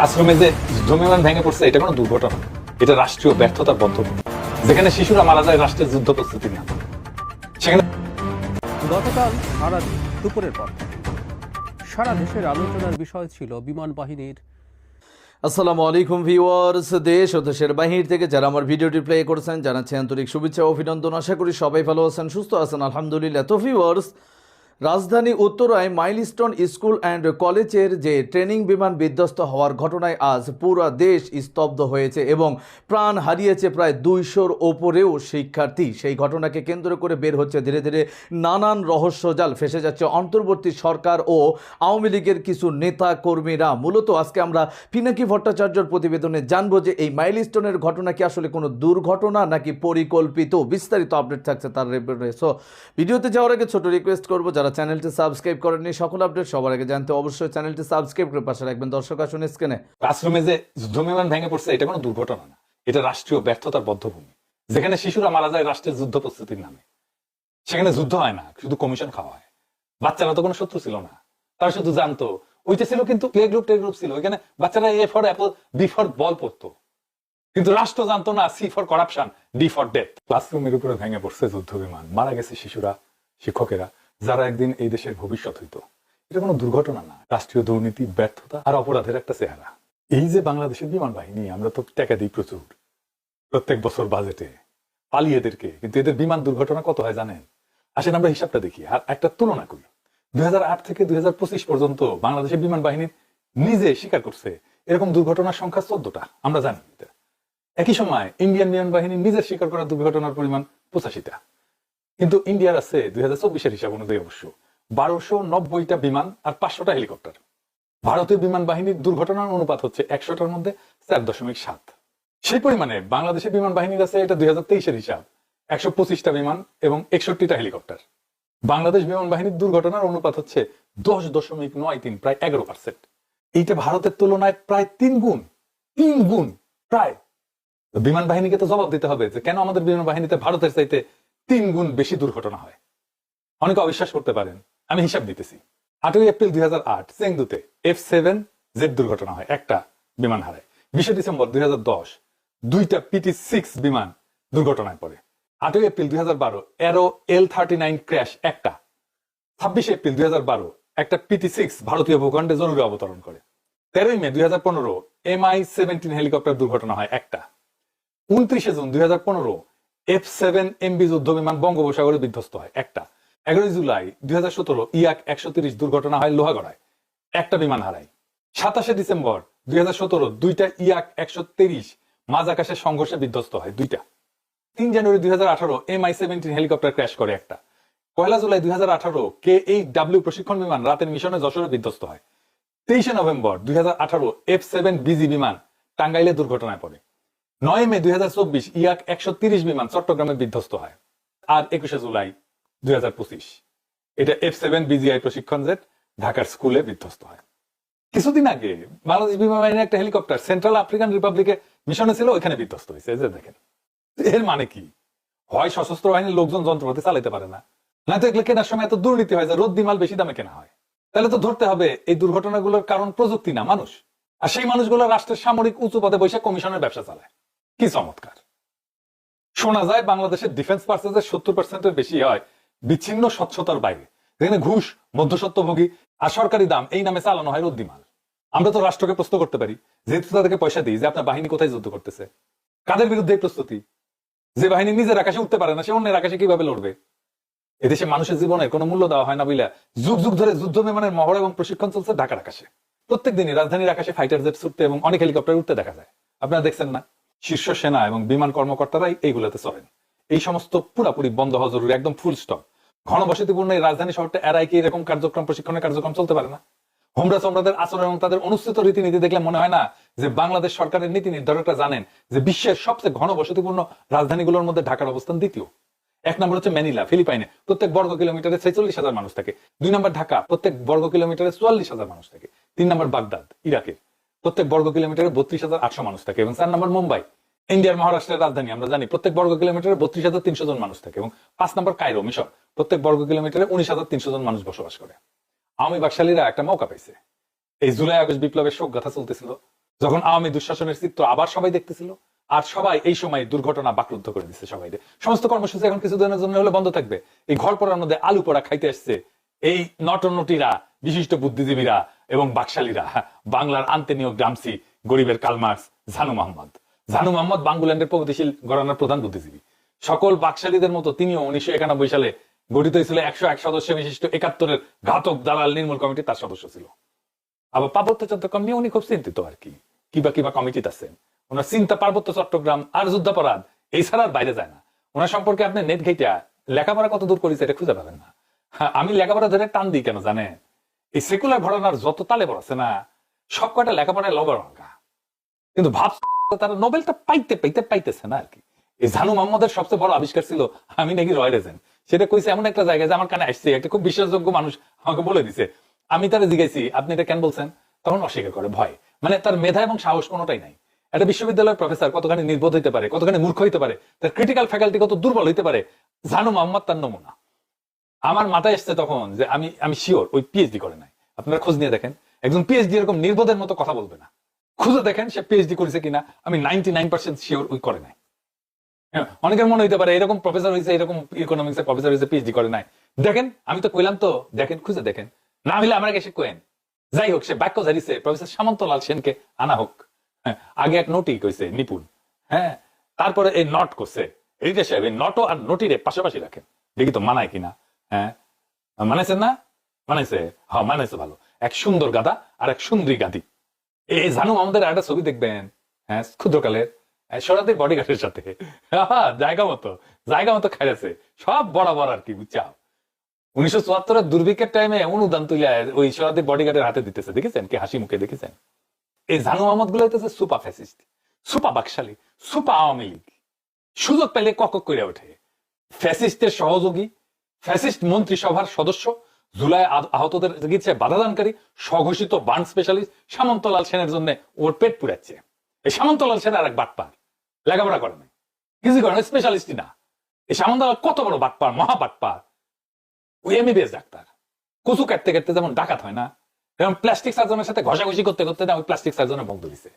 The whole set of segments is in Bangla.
আশ্রমে যে যুদ্ধ ভেঙে পড়ছে এটা কোনো দুর্ঘটনা। এটা রাষ্ট্রীয় ব্যর্থতার বদ্ধভূমি যেখানে শিশুরা মারা যায় রাষ্ট্রের যুদ্ধ প্রস্তুতির নামে সেখানে গতকাল সারাদিন দুপুরের পর সারা দেশের আলোচনার বিষয় ছিল বিমান বাহিনীর। আসসালামু আলাইকুম ভিউয়ার্স। দেশ ও দেশের বাহির থেকে যারা আমার ভিডিওটি প্লে করেছেন জানাচ্ছি আন্তরিক শুভেচ্ছা ও অভিনন্দন। আশা করি সবাই ভালো আছেন সুস্থ আছেন। আলহামদুলিল্লাহ। তো ভিউয়ার্স রাজধানী উত্তরায় মাইলস্টোন স্কুল অ্যান্ড কলেজের যে ট্রেনিং বিমান বিধ্বস্ত হওয়ার ঘটনায় আজ পুরো দেশ স্তব্ধ হয়েছে এবং প্রাণ হারিয়েছে প্রায় দুইশোর ওপরেও শিক্ষার্থী। সেই ঘটনাকে কেন্দ্র করে বের হচ্ছে ধীরে ধীরে নানান রহস্যজাল ফেসে যাচ্ছে অন্তর্বর্তী সরকার ও আওয়ামী লীগের কিছু নেতা কর্মীরা মূলত আজকে আমরা পিনাকি ভট্টাচার্যর প্রতিবেদনে জানব যে এই মাইলস্টোনের ঘটনা কি আসলে কোনো দুর্ঘটনা নাকি পরিকল্পিত? বিস্তারিত আপডেট থাকছে তার ভিডিওতে যাওয়ার আগে ছোট রিকোয়েস্ট করব, যারা চ্যানেলটি সাবস্ক্রাইব করেননি, সকল আপডেট সবার আগে জানতে অবশ্যই চ্যানেলটি সাবস্ক্রাইব করে পাশে রাখবেন। দর্শক, আসুন স্ক্রিনে। আশ্রমে যে যুদ্ধ বিমান ভেঙে পড়ছে, এটা কোনো দুর্ঘটনা না। এটা রাষ্ট্রীয় ব্যর্থতার বদ্ধভূমি। যেখানে শিশুরা মারা যায় রাষ্ট্রের যুদ্ধ প্রস্তুতির নামে। সেখানে যুদ্ধ হয় না, শুধু কমিশন খাওয়া হয়। বাচ্চারা তো কোনো শত্রু ছিল না। তারা শুধু জানতো ওইটা ছিল কিন্তু প্লে গ্রুপ, টে গ্রুপ ছিল। ওইখানে বাচ্চারা A for apple B for ball পড়তো। কিন্তু রাষ্ট্র জানতো না C for corruption D for death ক্লাসরুমের উপরে ভেঙে পড়ছে যুদ্ধ বিমান। মারা গেছে শিশুরা, শিক্ষকেরা। যারা একদিন এই দেশের ভবিষ্যৎ হইতো, এটা কোনো দুর্ঘটনা না। রাষ্ট্রীয় দুর্নীতি, ব্যর্থতা আর অপরাধের একটা চেহারা। এই যে বাংলাদেশের বিমান বাহিনী, আমরা তো টাকা দিই প্রচুর। প্রত্যেক বছর বাজেটে পালিয়ে এদেরকে, কিন্তু এদের বিমান দুর্ঘটনা কত হয় জানেন? আসেন আমরা হিসাবটা দেখি, আর একটা তুলনা করি। দুই হাজার আট থেকে দুই হাজার পঁচিশ পর্যন্ত বাংলাদেশের বিমান বাহিনী নিজে স্বীকার করছে, এরকম দুর্ঘটনার সংখ্যা চোদ্দটা। আমরা জানি একই সময় ইন্ডিয়ান বিমান বাহিনী নিজের স্বীকার করা দুর্ঘটনার পরিমাণ পঁচাশিটা। কিন্তু ইন্ডিয়ার আছে দুই হাজার চব্বিশের হিসাব অনুযায়ী অবশ্য। বারোশো নব্বইটা বিমান আর পাঁচশোটা হেলিকপ্টার। ভারতীয় বিমান বাহিনীর দুর্ঘটনার অনুপাত হচ্ছে একশোটার মধ্যে চার দশমিক সাত। সেই পরিমাণে বাংলাদেশের বিমান বাহিনীর আছে এটা দুই হাজার তেইশের হিসাব। একশো পঁচিশটা বিমান এবং একষট্টিটা হেলিকপ্টার। বাংলাদেশ বিমান বাহিনীর দুর্ঘটনার অনুপাত হচ্ছে দশ দশমিক নয় তিন, প্রায় এগারো পার্সেন্ট এইটা ভারতের তুলনায় প্রায় তিন গুণ তিন গুণ, প্রায়। বিমান বাহিনীকে তো জবাব দিতে হবে যে কেন আমাদের বিমান বাহিনীতে ভারতের চাইতে তিন গুণ বেশি দুর্ঘটনা হয়। অনেকে অবিশ্বাস করতে পারেন, আমি হিসাব দিতেছি। আটই এপ্রিল দুই হাজার আট, চেংদুতে এফ সেভেন জেড দুর্ঘটনা হয়, একটা বিমান হারায়। বিশে ডিসেম্বর দুই হাজার দশ, দুইটা পিটি সিক্স বিমান দুর্ঘটনায় পড়ে। আটই এপ্রিল দুই হাজার বারো, aero L thirty nine crash, একটা। ছাব্বিশে এপ্রিল দুই হাজার বারো, একটা পিটি সিক্স ভারতীয় ভূখণ্ডে জরুরি অবতরণ করে। তেরোই মে দুই হাজার পনেরো এমআই সেভেন্টিন হেলিকপ্টার দুর্ঘটনা হয়, একটা। উনত্রিশে জুন দুই হাজার পনেরো এফ সেভেন এমবি যুদ্ধ বিমান বঙ্গোপসাগরে বিধ্বস্ত হয়। একটা, এগারোই জুলাই দুই হাজার সতেরো ইয়াক একশো তিরিশ দুর্ঘটনা হয় লোহাগড়ায়। একটা বিমান হারায়। সাতাশে ডিসেম্বর দুই হাজার সতেরো দুইটা ইয়াক একশো তিরিশ মাঝ আকাশের সংঘর্ষে বিধ্বস্ত হয় দুইটা। তিন জানুয়ারি দুই হাজার আঠারো M I seventeen helicopter crash করে একটা। পয়লা জুলাই দুই হাজার আঠারো কে এই ডাব্লিউ প্রশিক্ষণ বিমান রাতের মিশনে যশোরে বিধ্বস্ত হয়। তেইশে নভেম্বর দুই হাজার আঠারো এফ সেভেন বিজি বিমান টাঙ্গাইলে দুর্ঘটনায় পড়ে। নয় মে দুই ইয়াক একশো বিমান চট্টগ্রামে বিধ্বস্ত হয়, আর একুশে জুলাই দুই এটা এফ সেভেন বিজিআই প্রশিক্ষণ জেট ঢাকার স্কুলে বিধ্বস্ত হয়। কিছুদিন আগে বাংলাদেশ বিমান বাহিনীর একটা হেলিকপ্টার সেন্ট্রাল আফ্রিকান রিপাবলিকে মিশনে ছিল, ওইখানে বিধ্বস্ত হয়েছে। যে দেখেন, এর মানে কি? হয় সশস্ত্র বাহিনীর লোকজন যন্ত্রপাতি চালাতে পারে না। না তো এগুলো কেনার সময় এত দুর্নীতি হয় যে রোদ মাল বেশি দামে কেনা হয়। তাহলে তো ধরতে হবে, এই দুর্ঘটনাগুলোর কারণ প্রযুক্তি না মানুষ। আর সেই মানুষগুলো রাষ্ট্রের সামরিক উঁচু পদে বসে কমিশনের ব্যবসা চালায়। কি চমৎকার। শোনা যায় বাংলাদেশের ডিফেন্স পার্সেন্টের সত্তর পার্সেন্টের বেশি হয় বিচ্ছিন্ন স্বচ্ছতার বাইরে। যেখানে ঘুষ মধ্যসত্ত্বভোগী আর সরকারি দাম এই নামে চালানো হয় রদ্দিমাল। আমরা তো রাষ্ট্রকে প্রশ্ন করতে পারি, যেহেতু তাদেরকে পয়সা দিই যে আপনার বাহিনী কোথায় যুদ্ধ করতেছে। কাদের বিরুদ্ধে প্রস্তুতি? যে বাহিনী নিজের আকাশে উঠতে পারে না, সে অন্যের আকাশে কীভাবে লড়বে? এদেশে মানুষের জীবনের কোনো মূল্য দেওয়া হয় না বইলা যুগ যুগ ধরে যুদ্ধ বিমানের মহড়া এবং প্রশিক্ষণ চলছে ঢাকার আকাশে। প্রত্যেক দিনই রাজধানীর আকাশে ফাইটার জেট ছুটতে এবং অনেক হেলিকপ্টার উঠতে দেখা যায়। আপনারা দেখছেন না? শীর্ষ সেনা এবং বিমান কর্মকর্তারাই এইগুলোতে চলেন এই সমস্ত পুরাপুরি বন্ধ হওয়া জরুরি, একদম ফুল স্টপ ঘনবসতিপূর্ণ এই রাজধানী শহরটা এরাই কি এরকম কার্যক্রম, প্রশিক্ষণের কার্যক্রম চলতে পারে না? হোমরা সম্রাটের আচরণ এবং তাদের অনুষ্ঠিত রীতিনীতি দেখলে মনে হয় না যে বাংলাদেশ সরকারের নীতি নির্ধারকরা জানেন যে বিশ্বের সবচেয়ে ঘনবসতিপূর্ণ রাজধানীগুলোর মধ্যে ঢাকার অবস্থান দ্বিতীয়। এক নম্বর হচ্ছে ম্যানিলা, ফিলিপাইনে। প্রত্যেক বর্গ কিলোমিটারে ছেচল্লিশ হাজার মানুষ থাকে। দুই নম্বর ঢাকা, প্রত্যেক বর্গ কিলোমিটারে চুয়াল্লিশ হাজার মানুষ থাকে। তিন নম্বর বাগদাদ, ইরাকের। প্রত্যেক বর্গ কিলোমিটারে বত্রিশ হাজার আটশো মানুষ থাকে এবং চার নম্বর মুম্বাই, ইন্ডিয়ার মহারাষ্ট্রের রাজধানী, আমরা জানি প্রত্যেক বর্গ কিলোমিটারে বত্রিশ হাজার তিনশো জন মানুষ থাকে এবং পাঁচ নম্বর কায়রো মিশর, প্রত্যেক বর্গ কিলোমিটারে উনিশ হাজার তিনশো জন মানুষ বসবাস করে। আওয়ামী বাকশালীরা একটা মৌকা পাইছে। এই জুলাই আগস্ট বিপ্লবের শোক গাথা চলতেছিল। যখন আওয়ামী দুঃশাসনের চিত্র আবার সবাই দেখতেছিল, আর সবাই এই সময় দুর্ঘটনা বাকরুদ্ধ করে দিচ্ছে সবাই সমস্ত কর্মসূচি এখন কিছুদিনের জন্য হলে বন্ধ থাকবে। এই ঘর পড়ার মধ্যে আলু পোড়া খাইতে আসছে। এই নটনটিরা বিশিষ্ট বুদ্ধিজীবীরা এবং বাকশালীরা বাংলার আন্তেনীয় গ্রামসি গরিবের কালমার্স ঝানু মোহাম্মদ। ঝানু মোহাম্মদ বাঙ্গুল্যান্ডের প্রগতিশীল ঘরানার প্রধান বুদ্ধিজীবী। সকল বাকশালীদের মতো তিনিও উনিশশো একানব্বই সালে গঠিত হয়েছিল একশো এক সদস্য বিশিষ্ট একাত্তরের ঘাতক দালাল নির্মূল কমিটি তার সদস্য ছিল। আবার পার্বত্য চট্টগ্রাম নিয়ে উনি খুব চিন্তিত আর কি। কিবা কিবা কমিটিতে আছেন। ওনার চিন্তা পার্বত্য চট্টগ্রাম আর যুদ্ধাপরাধ এই ছাড়া বাইরে যায় না। ওনার সম্পর্কে আপনি নেট ঘেটা লেখাপড়া কত দূর করেছে এটা খুঁজে পাবেন না। হ্যাঁ, আমি লেখাপড়া ধরে টান দিই কেন জানে এই সেকুলার ঘটনার যত তালে বড় না, সব কয়টা লেখাপড়ায় লবর অঙ্কা কিন্তু ভাব তারা নোবেলটা পাইতে পাইতে পাইতেছে না আর কি এই ঝানু মোহাম্মদের সবচেয়ে বড় আবিষ্কার ছিল, আমি নাকি রয় রেজেন সেটা কইছে এমন একটা জায়গায় যে আমার কানে আসছে, একটা খুব বিশ্বাসযোগ্য মানুষ আমাকে বলে দিছে, আমি তারা জিজ্ঞাসি আপনি এটা কেন বলছেন? তখন অস্বীকার করে, ভয়। মানে তার মেধা এবং সাহস কোনোটাই নাই। একটা বিশ্ববিদ্যালয়ের প্রফেসর কতখানি নির্বোধ হইতে পারে, কতখানি মূর্খ হইতে পারে, তার ক্রিটিক্যাল ফ্যাকাল্টি কত দুর্বল হইতে পারে, ঝানু মোহাম্মদ তার নমুনা। আমার মাথায় এসছে তখন যে আমি আমি শিওর ওই পিএইচডি করে নাই। আপনারা খোঁজ নিয়ে দেখেন একজন পিএইচডি এরকম নির্বোধের মতো কথা বলবে না। খুঁজে দেখেন সে পিএইচডি করেছে কিনা আমি নাইনটি নাইন পার্সেন্ট শিওর ওই করে নাই। হ্যাঁ, অনেকের মনে হইতে পারে এরকম প্রফেসর হয়েছে এরকম ইকোনমিক্স এর প্রফেসর হয়েছে পিএইচডি করে নাই। দেখেন আমি তো কইলাম তো দেখেন খুঁজে দেখেন। না হলে আমরা এসে কোয়েন। যাই হোক সে বাক্য জারিছে প্রফেসর সামন্তলাল সেনকে আনা হোক। হ্যাঁ, আগে এক নোটি কইছে নিপুণ। হ্যাঁ তারপরে এই নট করছে। এইটা সাহেব এই নটো আর নোটিরে পাশাপাশি রাখেন দেখি তো মানায় কিনা। হ্যাঁ? মানাইছেন না? মানাইছে হ্যাঁ মানাইছে ভালো। এক সুন্দর গাদা আর এক সুন্দরী গাদি এই জানো আমাদের একটা ছবি দেখবেন। হ্যাঁ ক্ষুদ্রকালের। সরাতে বডিগার্ডের সাথে। জায়গা মতো। জায়গা মতো খাইছে সব বরাবর আর কি বুঝছাও উনিশশো চুয়াত্তরের দুর্ভিক্ষের টাইমে অনুদান তুলে ওই সরাতে বডিগার্ডের হাতে দিতেছে। দেখেছেন? কি হাসি মুখে দেখেছেন? এই জানু মোহাম্মদগুলো হইতেছে সুপা ফ্যাসিস্ট সুপা বাকশালী সুপা আওয়ামী লীগ। সুযোগ পেলে কক করে ওঠে। ফ্যাসিস্টের সহযোগী ফ্যাসিস্ট মন্ত্রিসভার সদস্য জুলাই আহতদের চিকিৎসায় বাধাদানকারী স্বঘোষিত বার্ন স্পেশালিস্ট সামন্তলাল সেনের জন্য ওর পেট পুড়াচ্ছে। এই সামন্তলাল সেন আর এক বাটপার। লেখাপড়া করে নাই। কিছু করে না স্পেশালিস্টই না। এই সামন্তলাল কত বড় বাটপার, মহা বাটপার। ওই এমবিবিএস ডাক্তার। কচু কাটতে কাটতে যেমন ডাকাত হয় না যেমন প্লাস্টিক সার্জনের সাথে ঘষাঘষি করতে করতে না ওই প্লাস্টিক সার্জনের বন্ধ দিছে।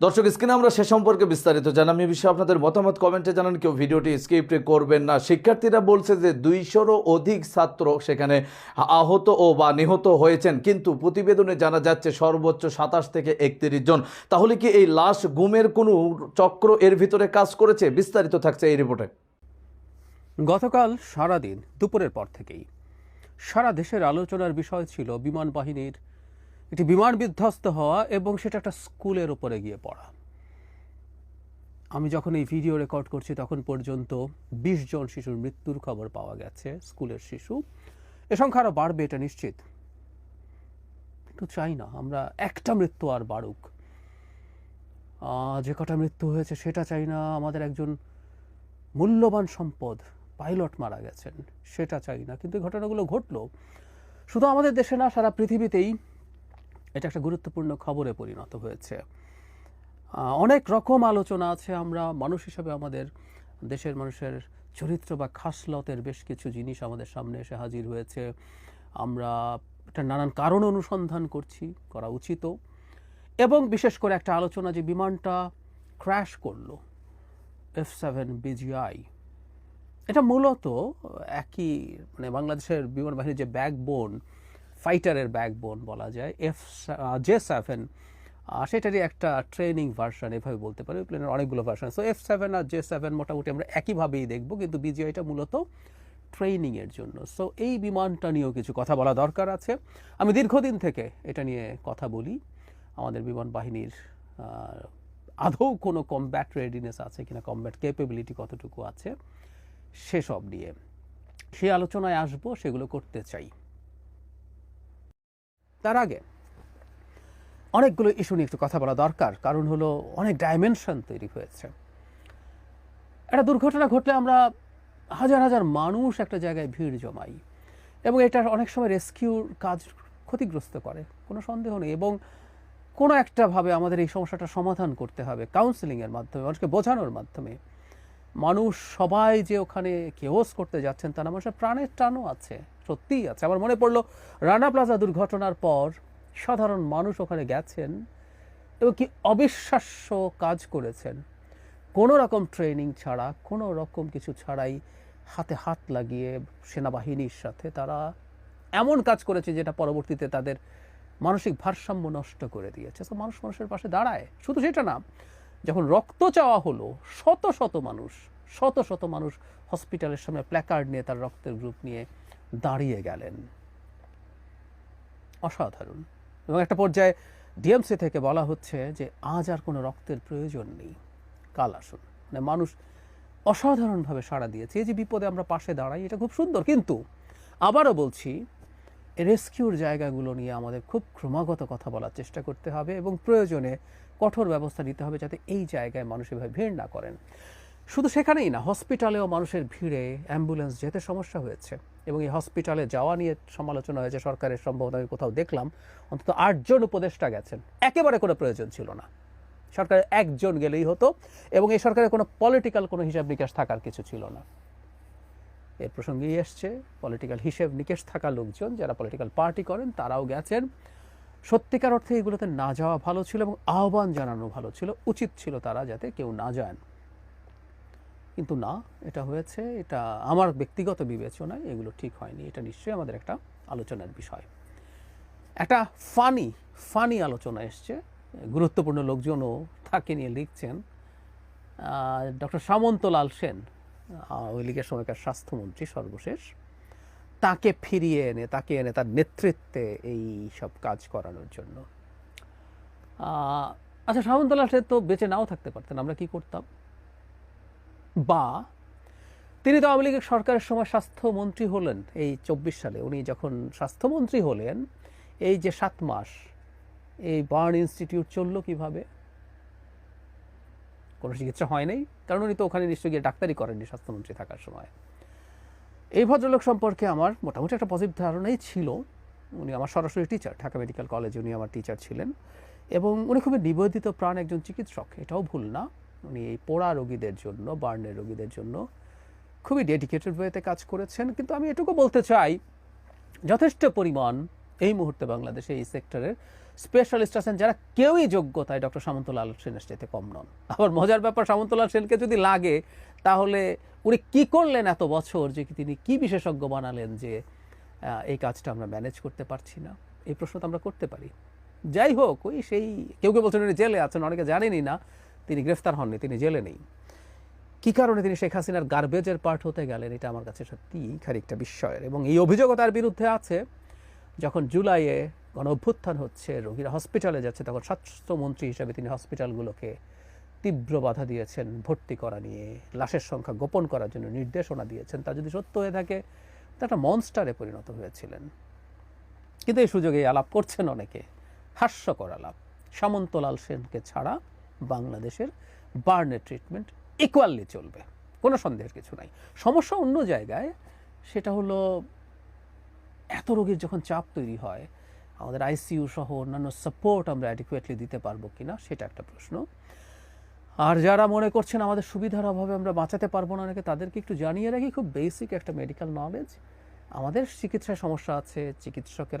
দর্শক, স্ক্রিনে আমরা সে সম্পর্কে বিস্তারিত জানাম এই বিষয়ে আপনাদের মতামত কমেন্টে জানান। কেউ ভিডিওটি স্কিপ করবেন না। শিক্ষার্থীরা বলছে যে দুইশোরও অধিক ছাত্র সেখানে আহত ও বা নিহত হয়েছেন। কিন্তু প্রতিবেদনে জানা যাচ্ছে সর্বোচ্চ সাতাশ থেকে একত্রিশ জন। তাহলে কি এই লাশ গুমের কোনো চক্র এর ভিতরে কাজ করেছে? বিস্তারিত থাকছে এই রিপোর্টে। গতকাল সারাদিন, দুপুরের পর থেকেই। সারা দেশের আলোচনার বিষয় ছিল বিমান বাহিনীর একটি বিমান বিধ্বস্ত হওয়া এবং সেটা একটা স্কুলের উপরে গিয়ে পড়া। আমি যখন এই ভিডিও রেকর্ড করছি, তখন পর্যন্ত বিশ জন শিশুর মৃত্যুর খবর পাওয়া গেছে, স্কুলের শিশু। এ সংখ্যা আরও বাড়বে, এটা নিশ্চিত। কিন্তু চাই না, আমরা একটা মৃত্যু আর বাড়ুক। যে কটা মৃত্যু হয়েছে, সেটা চাই না, আমাদের একজন মূল্যবান সম্পদ, পাইলট মারা গেছেন, সেটা চাই না। কিন্তু ঘটনাগুলো ঘটলো। শুধু আমাদের দেশে না, সারা পৃথিবীতেই এটা একটা গুরুত্বপূর্ণ খবরে পরিণত হয়েছে। অনেক রকম আলোচনা আছে, আমরা মানুষ হিসাবে আমাদের দেশের মানুষের চরিত্র বা খাসলতের বেশ কিছু জিনিস আমাদের সামনে এসে হাজির হয়েছে। আমরা একটা নানান কারণ অনুসন্ধান করছি, করা উচিতও এবং বিশেষ করে একটা আলোচনা যে বিমানটা ক্র্যাশ করল, এফ সেভেন বিজিআই। এটা মূলত একই মানে বাংলাদেশের বিমান বাহিনীর যে ব্যাকবোন ফাইটারের ব্যাকবোন বলা যায় এফ জে সেভেন সেটারই একটা ট্রেনিং ভার্সন এভাবে বলতে পারি প্লেনের অনেকগুলো ভার্সন সো এফ সেভেন আর জে সেভেন মোটামুটি আমরা একইভাবেই দেখব, কিন্তু বিজিআইটা মূলত ট্রেনিংয়ের জন্য। সো এই বিমানটা নিয়েও কিছু কথা বলা দরকার আছে। আমি দীর্ঘদিন থেকে এটা নিয়ে কথা বলি। আমাদের বিমান বাহিনীর আদৌ কোনো কমব্যাট রেডিনেস আছে কিনা কমব্যাট ক্যাপেবিলিটি কতটুকু আছে, সেসব নিয়ে। সেই আলোচনায় আসব, সেগুলো করতে চাই। তার আগে অনেকগুলো ইস্যু নিয়ে একটু কথা বলা দরকার। কারণ হলো অনেক ডাইমেনশন তৈরি হয়েছে। একটা দুর্ঘটনা ঘটলে আমরা হাজার হাজার মানুষ একটা জায়গায় ভিড় জমাই এবং এটা অনেক সময় রেস্কিউর কাজ ক্ষতিগ্রস্ত করে, কোনো সন্দেহ নেই এবং কোনো একটাভাবে আমাদের এই সমস্যাটা সমাধান করতে হবে কাউন্সিলিংয়ের মাধ্যমে, মানুষকে বোঝানোর মাধ্যমে। মানুষ সবাই যে ওখানে কেওস করতে যাচ্ছেন তা না মানুষের প্রাণের টানও আছে। সত্যিই আছে। আমার মনে পড়ল, রানা প্লাজা দুর্ঘটনার পর সাধারণ মানুষ ওখানে গেছেন এবং কি অবিশ্বাস্য কাজ করেছেন। কোনো রকম ট্রেনিং ছাড়া, কোনো রকম কিছু ছাড়াই হাতে হাত লাগিয়ে সেনাবাহিনীর সাথে তারা এমন কাজ করেছে যেটা পরবর্তীতে তাদের মানসিক ভারসাম্য নষ্ট করে দিয়েছে। তো মানুষ মানুষের পাশে দাঁড়ায়। শুধু সেটা না, যখন রক্ত চাওয়া হলো, শত শত মানুষ, শত শত মানুষ হসপিটালের সামনে প্ল্যাকার্ড নিয়ে তার রক্তের গ্রুপ নিয়ে দাঁড়িয়ে গেলেন। অসাধারণ। এবং একটা পর্যায়ে ডিএমসি থেকে বলা হচ্ছে যে, আজ আর কোনো রক্তের প্রয়োজন নেই। কাল আসুন। মানে মানুষ অসাধারণভাবে সাড়া দিয়েছে। এই যে বিপদে আমরা পাশে দাঁড়াই, এটা খুব সুন্দর। কিন্তু আবারও বলছি, রেস্কিউর জায়গাগুলো নিয়ে আমাদের খুব ক্রমাগত কথা বলার চেষ্টা করতে হবে এবং প্রয়োজনে কঠোর ব্যবস্থা নিতে হবে যাতে এই জায়গায় মানুষ এভাবে ভিড় না করেন। শুধু সেখানেই না, হসপিটালেও মানুষের ভিড়ে অ্যাম্বুলেন্স যেতে সমস্যা হয়েছে। এবং এই হসপিটালে যাওয়া নিয়ে সমালোচনা হয়েছে সরকারের সম্ভবত, আমি কোথাও দেখলাম। অন্তত আটজন উপদেষ্টা গেছেন। একেবারে কোনো প্রয়োজন ছিল না। সরকারের একজন গেলেই হতো এবং এই সরকারের কোনো পলিটিক্যাল কোনো হিসাব নিকাশ থাকার কিছু ছিল না। এর প্রসঙ্গেই এসছে পলিটিক্যাল হিসেব নিকেশ থাকা লোকজন যারা পলিটিক্যাল পার্টি করেন, তারাও গেছেন। সত্যিকার অর্থে এগুলোতে না যাওয়া ভালো ছিল এবং আহ্বান জানানো ভালো ছিল। উচিত ছিল তারা যাতে কেউ না যান। কিন্তু না, এটা হয়েছে, এটা আমার ব্যক্তিগত বিবেচনায় এগুলো ঠিক হয়নি, এটা নিশ্চয়ই আমাদের একটা আলোচনার বিষয়। একটা ফানি ফানি আলোচনা এসছে, গুরুত্বপূর্ণ লোকজনও তাকে নিয়ে লিখছেন ডক্টর সামন্তলাল সেন আওয়ামী লীগের সময়কার স্বাস্থ্যমন্ত্রী সর্বশেষ। তাকে ফিরিয়ে এনে, তাকে এনে তার নেতৃত্বে এই সব কাজ করানোর জন্য। আচ্ছা সামন্তলাল সেন তো বেঁচে নাও থাকতে পারতেন, আমরা কি করতাম? বা তিনি তো আওয়ামী লীগের সরকারের সময় স্বাস্থ্যমন্ত্রী হলেন এই চব্বিশ সালে। উনি যখন স্বাস্থ্যমন্ত্রী হলেন, এই যে সাত মাস, এই বার্ন ইনস্টিটিউট চলল কীভাবে? কোনো চিকিৎসা হয় নাই, কারণ উনি তো ওখানে নিশ্চয়ই গিয়ে ডাক্তারি করেননি স্বাস্থ্যমন্ত্রী থাকার সময়। এই ভদ্রলোক সম্পর্কে আমার মোটামুটি একটা পজিটিভ ধারণাই ছিল। উনি আমার সরাসরি টিচার ঢাকা মেডিকেল কলেজে উনি আমার টিচার ছিলেন এবং উনি খুবই নিবেদিত প্রাণ একজন চিকিৎসক, এটাও ভুল না। উনি এই পোড়া রোগীদের জন্য, বার্নের রোগীদের জন্য খুবই ডেডিকেটেড ওয়েতে কাজ করেছেন। কিন্তু আমি এটুকু বলতে চাই, যথেষ্ট পরিমাণ এই মুহূর্তে বাংলাদেশে এই সেক্টরের স্পেশালিস্ট আছেন যারা কেউই যোগ্যতায় ডক্টর সামন্তলাল সেনের চাইতে কম নন। আবার মজার ব্যাপার, সামন্তলাল সেনকে যদি লাগে, তাহলে উনি কি করলেন এত বছর যে তিনি কি বিশেষজ্ঞ বানালেন যে এই কাজটা আমরা ম্যানেজ করতে পারছি না? এই প্রশ্ন তো আমরা করতে পারি। যাই হোক, ওই সেই, কেউ কেউ বলছেন উনি জেলে আছেন, অনেকে জানেনই না। তিনি গ্রেফতার হননি, তিনি জেলে নেই। কি কারণে তিনি শেখ হাসিনার গার্বেজের পার্ট হতে গেলেন, এটা আমার কাছে সত্যিই খানিকটা বিস্ময়ের। এবং এই অভিযোগও তার বিরুদ্ধে আছে, যখন জুলাইয়ে গণ অভ্যুত্থান হচ্ছে, রোগীরা হসপিটালে যাচ্ছে, তখন স্বাস্থ্যমন্ত্রী হিসেবে তিনি হসপিটালগুলোকে তীব্র বাধা দিয়েছেন, ভর্তি করা নিয়ে, লাশের সংখ্যা গোপন করার জন্য নির্দেশনা দিয়েছেন। তা যদি সত্য হয়ে থাকে, তা একটা মনস্টারে পরিণত হয়েছিলেন। কিন্তু এই সুযোগে আলাপ করছেন অনেকে, হাস্যকর আলাপ। সামন্তলাল সেনকে ছাড়া বাংলাদেশের বার্নের ট্রিটমেন্ট ইকুয়ালি চলবে। কোনো সন্দেহের কিছু নাই। সমস্যা অন্য জায়গায়, সেটা হলো এত রোগীর যখন চাপ তৈরি হয়, আমাদের আইসিইউ সহ অন্যান্য সাপোর্ট আমরা অ্যাডিকুয়েটলি দিতে পারব কিনা, সেটা একটা প্রশ্ন। আর যারা মনে করছেন আমাদের সুবিধার অভাবে আমরা বাঁচাতে পারব না অনেকে, তাদেরকে একটু জানিয়ে রাখি, খুব বেসিক একটা মেডিকেল নলেজ আমাদের চিকিৎসায় সমস্যা আছে, চিকিৎসকের